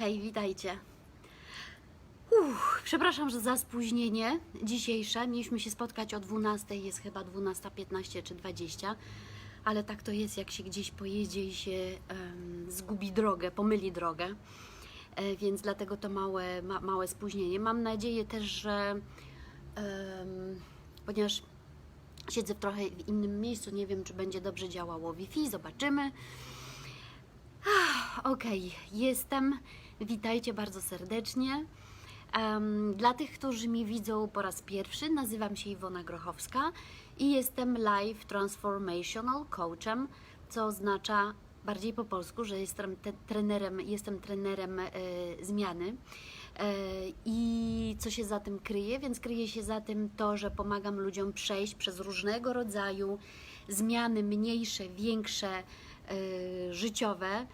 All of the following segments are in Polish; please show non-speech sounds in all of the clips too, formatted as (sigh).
Hej, witajcie. Uff, przepraszam, że za spóźnienie dzisiejsze. Mieliśmy się spotkać o 12, jest chyba 12.15 czy 20, ale tak to jest, jak się gdzieś pojedzie i się em, zgubi drogę, pomyli drogę. E, więc dlatego to małe, ma, małe spóźnienie. Mam nadzieję też, że em, ponieważ siedzę w trochę w innym miejscu, nie wiem, czy będzie dobrze działało Wi-Fi, zobaczymy. Okej, jestem. Witajcie bardzo serdecznie. Dla tych, którzy mnie widzą po raz pierwszy, nazywam się Iwona Grochowska i jestem Life Transformational Coachem, co oznacza bardziej po polsku, że jestem te, trenerem, jestem trenerem e, zmiany. E, I co się za tym kryje? Więc kryje się za tym to, że pomagam ludziom przejść przez różnego rodzaju zmiany, mniejsze, większe, e, życiowe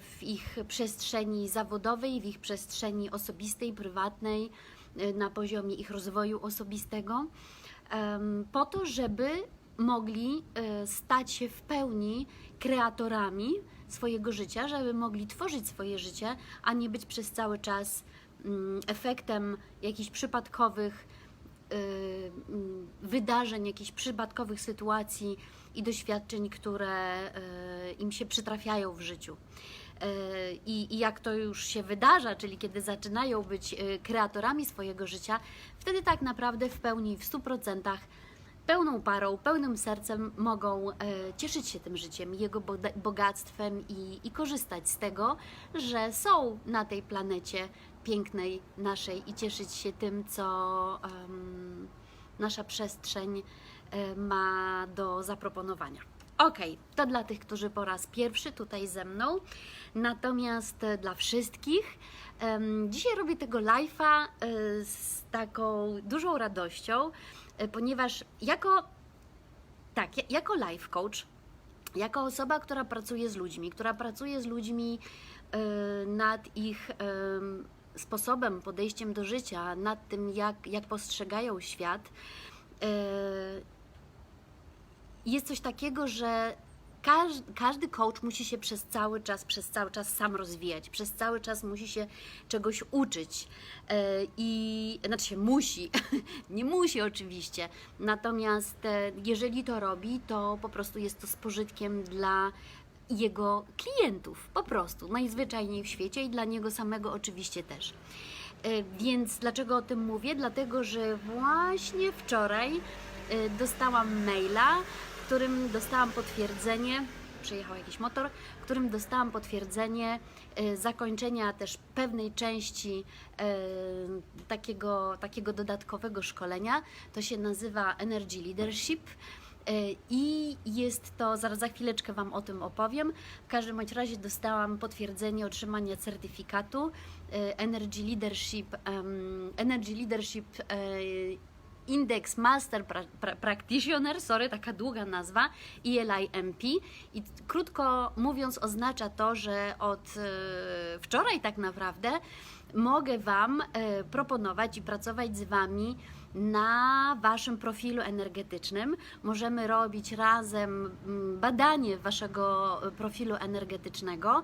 w ich przestrzeni zawodowej, w ich przestrzeni osobistej, prywatnej, e, na poziomie ich rozwoju osobistego, po to, żeby mogli e, stać się w pełni kreatorami swojego życia, żeby mogli tworzyć swoje życie, a nie być przez cały czas mm, efektem jakichś przypadkowych y, mm, wydarzeń, jakichś przypadkowych sytuacji i doświadczeń, które y, im się przytrafiają w życiu. Y, I, I jak to już się wydarza, czyli kiedy zaczynają być y, kreatorami swojego życia, wtedy tak naprawdę w pełni, w 100% pełną parą, pełnym sercem mogą e, cieszyć się tym życiem, jego bogactwem i, i korzystać z tego, że są na tej planecie pięknej naszej i cieszyć się tym, co em, nasza przestrzeń e, ma do zaproponowania. Okej, to dla tych, którzy po raz pierwszy tutaj ze mną. Natomiast e, dla wszystkich, dzisiaj robię tego live'a e, z taką dużą radością, e, ponieważ jako, tak, ja- jako life coach, jako osoba, która pracuje z ludźmi, która pracuje z ludźmi e, nad ich em, sposobem, podejściem do życia, nad tym, jak, jak postrzegają świat, e, jest coś takiego, że każdy, coach musi się przez cały czas, przez cały czas sam rozwijać, przez cały czas musi się czegoś uczyć. E, I znaczy się musi, (laughs) nie musi oczywiście. Natomiast e, jeżeli to robi, to po prostu jest to z pożytkiem dla jego klientów, po prostu, najzwyczajniej w świecie i dla niego samego oczywiście też. E, Więc dlaczego o tym mówię? Dlatego, że właśnie wczoraj dostałam maila, którym dostałam potwierdzenie, przyjechał jakiś motor, którym dostałam potwierdzenie e, zakończenia też pewnej części e, takiego, takiego dodatkowego szkolenia. To się nazywa Energy Leadership. E, I jest to, zaraz za chwileczkę Wam o tym opowiem. W każdym bądź razie dostałam potwierdzenie otrzymania certyfikatu Energy Leadership, Energy Leadership Index Master pra, pra, Practitioner, sorry, taka długa nazwa, ELIMP. I krótko mówiąc, oznacza to, że od e, wczoraj tak naprawdę mogę Wam e, proponować i pracować z Wami na Waszym profilu energetycznym. Możemy robić razem mm, badanie Waszego e, profilu energetycznego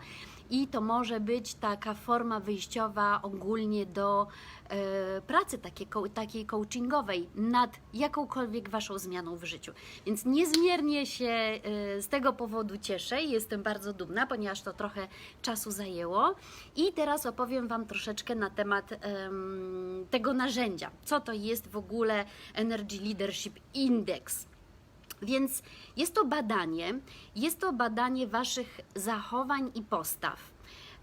i to może być taka forma wyjściowa ogólnie do e, pracy takiej, takiej coachingowej nad jakąkolwiek Waszą zmianą w życiu. Więc niezmiernie się e, z tego powodu cieszę i jestem bardzo dumna, ponieważ to trochę czasu zajęło. I teraz opowiem Wam troszeczkę na temat em, tego narzędzia. Co to jest w ogóle Energy Leadership Index? Więc jest to badanie, jest to badanie Waszych zachowań i postaw,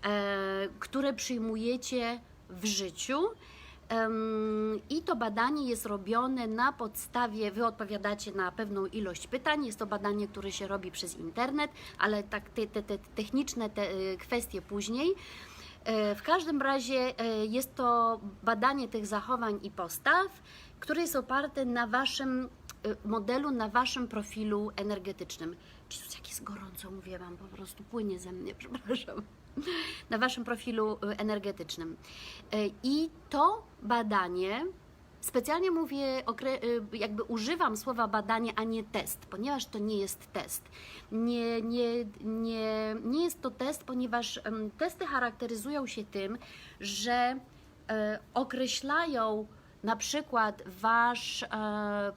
e, które przyjmujecie w życiu. I to badanie jest robione na podstawie, Wy odpowiadacie na pewną ilość pytań. Jest to badanie, które się robi przez internet, ale tak te, te, te techniczne te y, kwestie później. E, W każdym razie e, jest to badanie tych zachowań i postaw, które jest oparte na Waszym e, modelu, na Waszym profilu energetycznym. Jezus, jak jest gorąco, mówię Wam, po prostu płynie ze mnie, (laughs) przepraszam. Na Waszym profilu e, energetycznym. E, I to badanie specjalnie mówię, y, jakby używam słowa badanie, a nie test, ponieważ to nie jest test. Nie, nie, nie, nie jest to test, ponieważ testy charakteryzują się tym, że e, określają na przykład wasz e,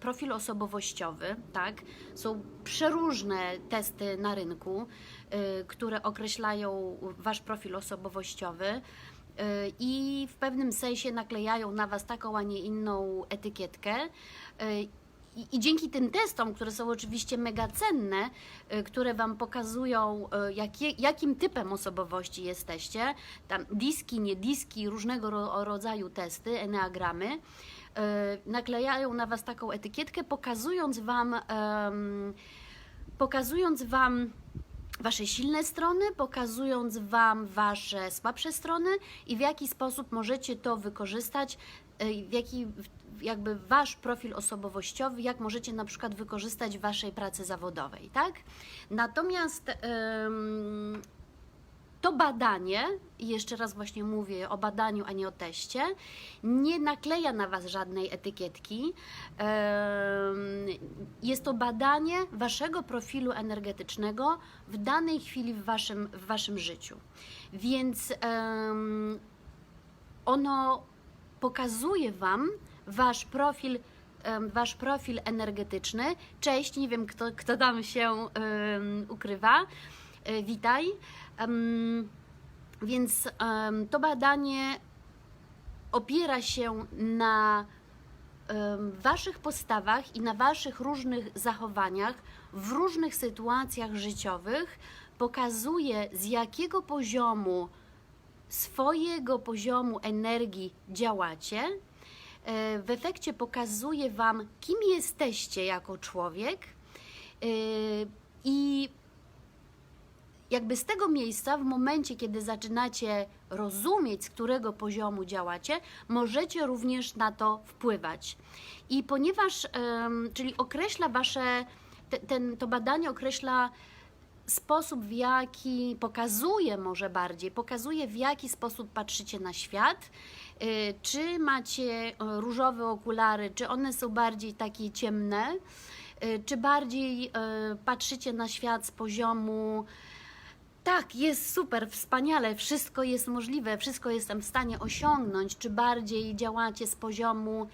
profil osobowościowy, tak? Są przeróżne testy na rynku, e, które określają wasz profil osobowościowy e, i w pewnym sensie naklejają na was taką, a nie inną etykietkę. E, i, I dzięki tym testom, które są oczywiście mega cenne, y, które Wam pokazują, y, jakie, jakim typem osobowości jesteście, tam diski, nie diski, różnego ro, rodzaju testy, eneagramy, y, naklejają na Was taką etykietkę, pokazując Wam, pokazując Wam Wasze silne strony, pokazując Wam Wasze słabsze strony i w jaki sposób możecie to wykorzystać, w jaki jakby Wasz profil osobowościowy, jak możecie na przykład wykorzystać w Waszej pracy zawodowej, tak? Natomiast ym, to badanie, i jeszcze raz właśnie mówię o badaniu, a nie o teście, nie nakleja na Was żadnej etykietki. Jest to badanie Waszego profilu energetycznego w danej chwili w Waszym, w waszym życiu. Więc ono pokazuje Wam Wasz profil, Wasz profil energetyczny. Cześć, nie wiem kto, kto tam się em, ukrywa. E, Witaj. Em, Więc em, to badanie opiera się na em, Waszych postawach i na Waszych różnych zachowaniach w różnych sytuacjach życiowych. Pokazuje z jakiego poziomu swojego poziomu energii działacie. E, W efekcie pokazuje Wam, kim jesteście jako człowiek e, i jakby z tego miejsca, w momencie, kiedy zaczynacie rozumieć, z którego poziomu działacie, możecie również na to wpływać. I ponieważ, czyli określa Wasze, te, ten, to badanie określa sposób, w jaki pokazuje może bardziej, pokazuje w jaki sposób patrzycie na świat. Y, Czy macie różowe okulary, czy one są bardziej takie ciemne, y, czy bardziej e, patrzycie na świat z poziomu tak, jest super, wspaniale, wszystko jest możliwe, wszystko jestem w stanie osiągnąć, czy bardziej działacie z poziomu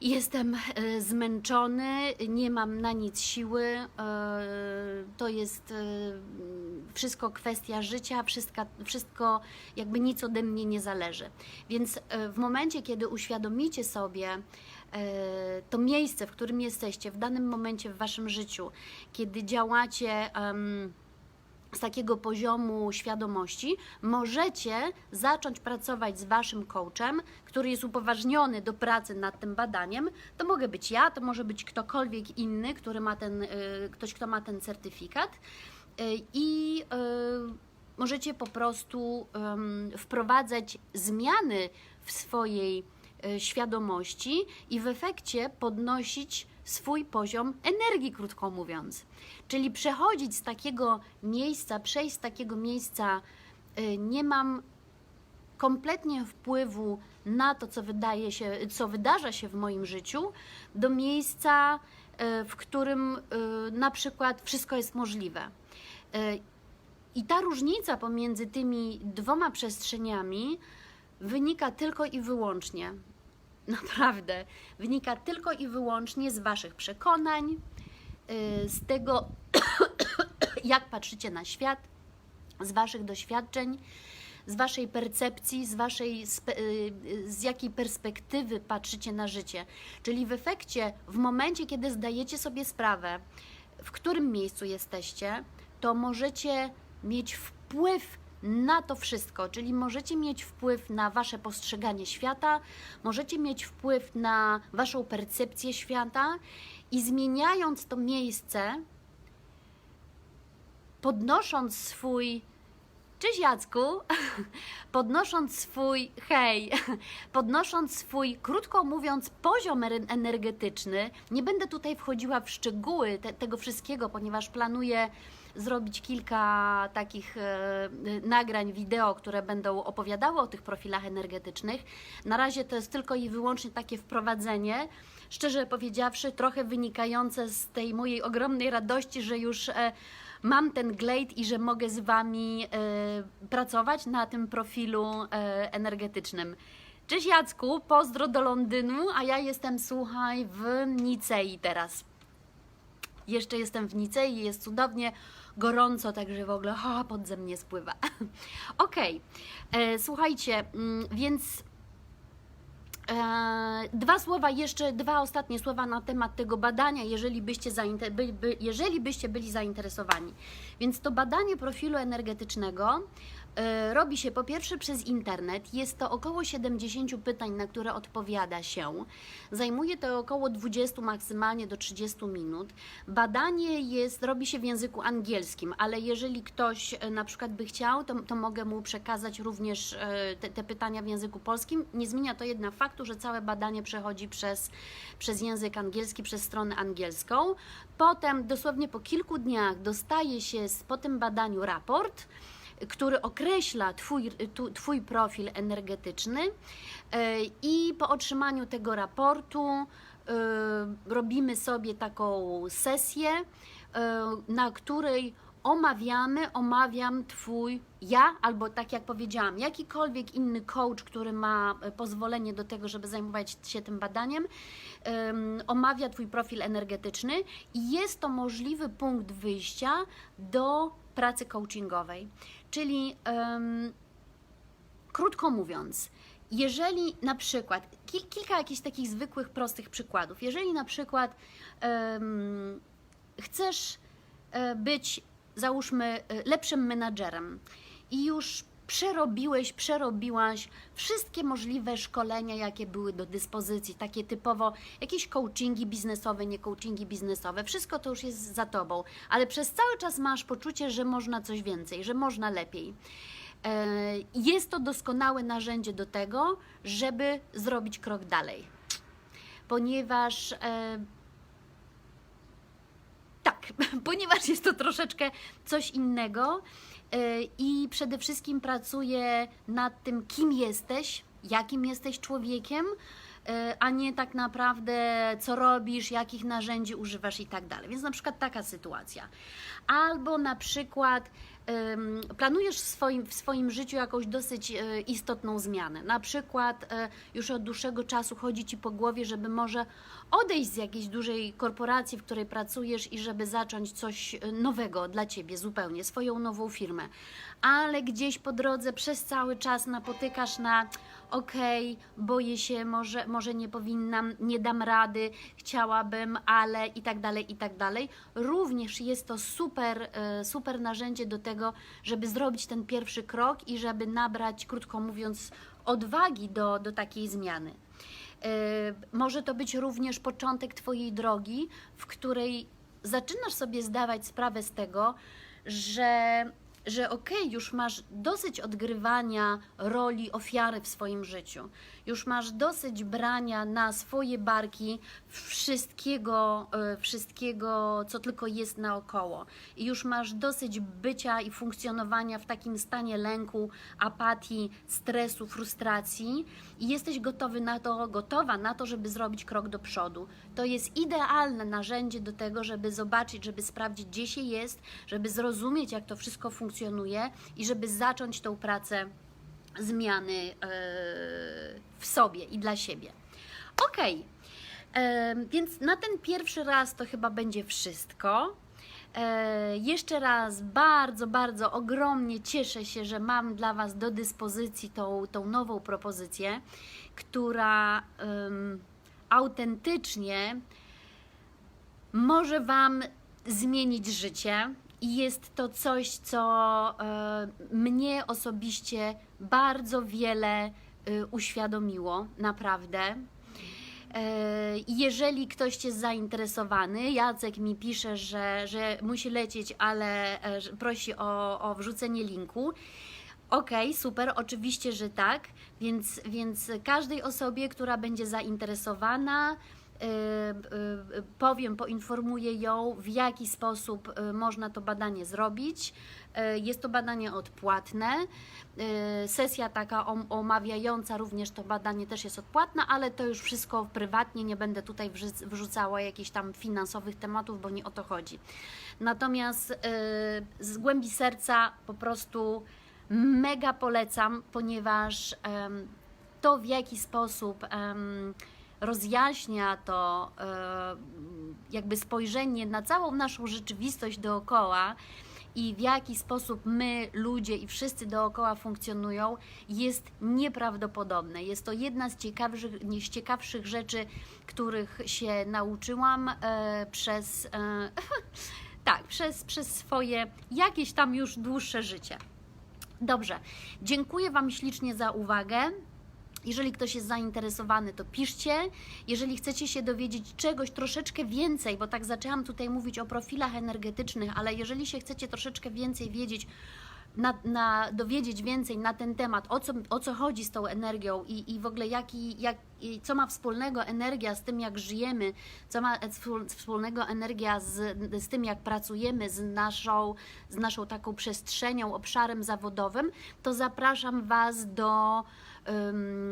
Jestem e, zmęczony, nie mam na nic siły. e, To jest e, wszystko kwestia życia, wszystko, wszystko jakby nic ode mnie nie zależy. Więc w momencie, kiedy uświadomicie sobie to miejsce, w którym jesteście w danym momencie w waszym życiu, kiedy działacie. em, z takiego poziomu świadomości możecie zacząć pracować z waszym coachem, który jest upoważniony do pracy nad tym badaniem. To mogę być ja, to może być ktokolwiek inny, który ma ten, y, ktoś, kto ma ten certyfikat. Y, I y, możecie po prostu wprowadzać zmiany w swojej świadomości i w efekcie podnosić swój poziom energii, krótko mówiąc. Czyli przechodzić z takiego miejsca, przejść z takiego miejsca, y, nie mam kompletnie wpływu na to, co wydaje się, co wydarza się w moim życiu, do miejsca, y, w którym y, na przykład wszystko jest możliwe. I ta różnica pomiędzy tymi dwoma przestrzeniami wynika tylko i wyłącznie, naprawdę, wynika tylko i wyłącznie z Waszych przekonań, y, z tego, (coughs) jak patrzycie na świat, z Waszych doświadczeń, z Waszej percepcji, z, waszej, y, y, z jakiej perspektywy patrzycie na życie. Czyli w efekcie, w momencie, kiedy zdajecie sobie sprawę, w którym miejscu jesteście, to możecie mieć wpływ na to wszystko, czyli możecie mieć wpływ na wasze postrzeganie świata, możecie mieć wpływ na waszą percepcję świata i zmieniając to miejsce, podnosząc swój Cześć Jacku, (laughs) podnosząc swój, hej, (laughs) podnosząc swój, krótko mówiąc, poziom energetyczny, nie będę tutaj wchodziła w szczegóły te, tego wszystkiego, ponieważ planuję zrobić kilka takich e, nagrań wideo, które będą opowiadały o tych profilach energetycznych. Na razie to jest tylko i wyłącznie takie wprowadzenie. Szczerze powiedziawszy, trochę wynikające z tej mojej ogromnej radości, że już e, mam ten glade i że mogę z Wami e, pracować na tym profilu energetycznym. Cześć Jacku, pozdro do Londynu, a ja jestem, słuchaj, w Nicei teraz. Jeszcze jestem w Nicei, jest cudownie, gorąco, także w ogóle ha, podzem mnie spływa. (laughs) Okej, e, słuchajcie, mm, więc e, dwa słowa jeszcze, dwa ostatnie słowa na temat tego badania, jeżeli byście, by, by, jeżeli byście byli zainteresowani. Więc to badanie profilu energetycznego robi się po pierwsze przez internet. Jest to około 70 pytań, na które odpowiada się. Zajmuje to około 20 maksymalnie do 30 minut. Badanie jest, robi się w języku angielskim, ale jeżeli ktoś e, na przykład by chciał, to, to mogę mu przekazać również e, te, te pytania w języku polskim. Nie zmienia to jednak faktu, że całe badanie przechodzi przez, przez język angielski, przez stronę angielską. Potem dosłownie po kilku dniach dostaje się po tym badaniu raport który określa twój, tu- twój profil energetyczny e, i po otrzymaniu tego raportu e, robimy sobie taką sesję, e, na której omawiamy, omawiam Twój, ja albo tak jak powiedziałam, jakikolwiek inny coach, który ma pozwolenie do tego, żeby zajmować się tym badaniem, em, omawia Twój profil energetyczny i jest to możliwy punkt wyjścia do pracy coachingowej. Czyli em, krótko mówiąc, jeżeli na przykład, kil, kilka jakichś takich zwykłych, prostych przykładów, jeżeli na przykład em, chcesz e, być, załóżmy, e, lepszym menadżerem i już przerobiłeś, przerobiłaś wszystkie możliwe szkolenia, jakie były do dyspozycji, takie typowo jakieś coachingi biznesowe, nie coachingi biznesowe, wszystko to już jest za tobą, ale przez cały czas masz poczucie, że można coś więcej, że można lepiej. E, Jest to doskonałe narzędzie do tego, żeby zrobić krok dalej, ponieważ e, (laughs) ponieważ jest to troszeczkę coś innego e, i przede wszystkim pracuję nad tym, kim jesteś, jakim jesteś człowiekiem, e, a nie tak naprawdę co robisz, jakich narzędzi używasz i tak dalej. Więc na przykład taka sytuacja. Albo na przykład planujesz w swoim, w swoim życiu jakąś dosyć e, istotną zmianę. Na przykład e, już od dłuższego czasu chodzi Ci po głowie, żeby może odejść z jakiejś dużej korporacji, w której pracujesz i żeby zacząć coś e, nowego dla Ciebie zupełnie, swoją nową firmę. Ale gdzieś po drodze przez cały czas napotykasz na okej, boję się, może, może nie powinnam, nie dam rady, chciałabym, ale i tak dalej, i tak dalej. Również jest to super, super narzędzie do tego, żeby zrobić ten pierwszy krok i żeby nabrać, krótko mówiąc, odwagi do, do takiej zmiany. E, Może to być również początek Twojej drogi, w której zaczynasz sobie zdawać sprawę z tego, że, że okej, już masz dosyć odgrywania roli ofiary w swoim życiu. Już masz dosyć brania na swoje barki wszystkiego, e, wszystkiego, co tylko jest naokoło. I już masz dosyć bycia i funkcjonowania w takim stanie lęku, apatii, stresu, frustracji i jesteś gotowy na to, gotowa na to, żeby zrobić krok do przodu. To jest idealne narzędzie do tego, żeby zobaczyć, żeby sprawdzić, gdzie się jest, żeby zrozumieć, jak to wszystko funkcjonuje i żeby zacząć tą pracę zmiany e, w sobie i dla siebie. Okej, e, więc na ten pierwszy raz to chyba będzie wszystko. E, jeszcze raz bardzo, bardzo ogromnie cieszę się, że mam dla Was do dyspozycji tą, tą nową propozycję, która em, autentycznie może Wam zmienić życie. I jest to coś, co e, mnie osobiście bardzo wiele e, uświadomiło, naprawdę. E, Jeżeli ktoś jest zainteresowany, Jacek mi pisze, że, że musi lecieć, ale prosi o, o wrzucenie linku. Okej, super, oczywiście, że tak. Więc, więc każdej osobie, która będzie zainteresowana, powiem, poinformuję ją, w jaki sposób y, można to badanie zrobić. Y, Jest to badanie odpłatne. Y, Sesja taka om- omawiająca również to badanie też jest odpłatna, ale to już wszystko prywatnie, nie będę tutaj wrzuc- wrzucała jakichś tam finansowych tematów, bo nie o to chodzi. Natomiast y, z głębi serca po prostu mega polecam, ponieważ to w jaki sposób rozjaśnia to e, jakby spojrzenie na całą naszą rzeczywistość dookoła i w jaki sposób my, ludzie i wszyscy dookoła funkcjonują, jest nieprawdopodobne. Jest to jedna z ciekawszych, z ciekawszych rzeczy, których się nauczyłam e, przez, e, (laughs) tak, przez, przez swoje jakieś tam już dłuższe życie. Dobrze, dziękuję Wam ślicznie za uwagę. Jeżeli ktoś jest zainteresowany, to piszcie. Jeżeli chcecie się dowiedzieć czegoś troszeczkę więcej, bo tak zaczęłam tutaj mówić o profilach energetycznych, ale jeżeli się chcecie troszeczkę więcej wiedzieć, na, na, dowiedzieć więcej na ten temat, o co, o co chodzi z tą energią i, i w ogóle jaki, jak, co ma wspólnego energia z tym, jak żyjemy, co ma wspól- wspólnego energia z, z tym, jak pracujemy, z naszą, z naszą taką przestrzenią, obszarem zawodowym, to zapraszam Was do ym,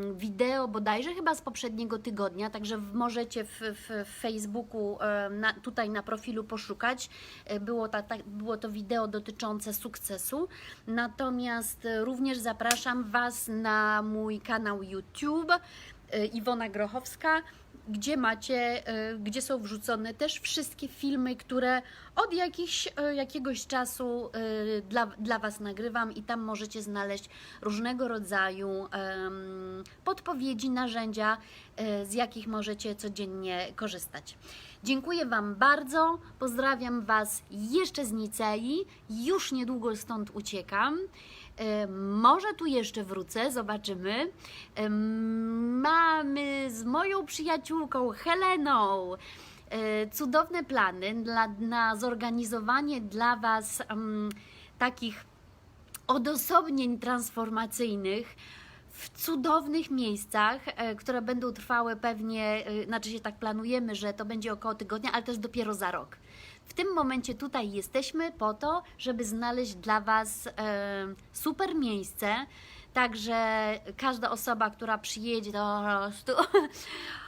wideo bodajże chyba z poprzedniego tygodnia, także możecie w, w, Facebooku na, tutaj na profilu poszukać. E, Było, ta, ta, było to wideo dotyczące sukcesu. Natomiast e, również zapraszam Was na mój kanał YouTube e, Iwona Grochowska, gdzie macie, e, gdzie są wrzucone też wszystkie filmy, które od jakichś, e, jakiegoś czasu e, dla, dla Was nagrywam i tam możecie znaleźć różnego rodzaju podpowiedzi, narzędzia, z jakich możecie codziennie korzystać. Dziękuję Wam bardzo, pozdrawiam Was jeszcze z Nicei, już niedługo stąd uciekam. Może tu jeszcze wrócę, zobaczymy. Mamy z moją przyjaciółką Heleną e, cudowne plany dla, na zorganizowanie dla Was takich odosobnień transformacyjnych w cudownych miejscach, e, które będą trwały pewnie, e, znaczy się tak planujemy, że to będzie około tygodnia, ale też dopiero za rok. W tym momencie tutaj jesteśmy po to, żeby znaleźć dla Was e, super miejsce. Także każda osoba, która przyjedzie, po prostu (laughs)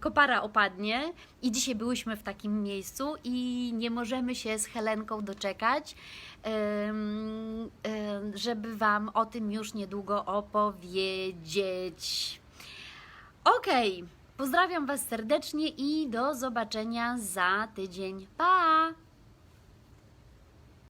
kopara opadnie. I dzisiaj byłyśmy w takim miejscu i nie możemy się z Helenką doczekać, żeby Wam o tym już niedługo opowiedzieć. Okej, pozdrawiam Was serdecznie i do zobaczenia za tydzień. Pa!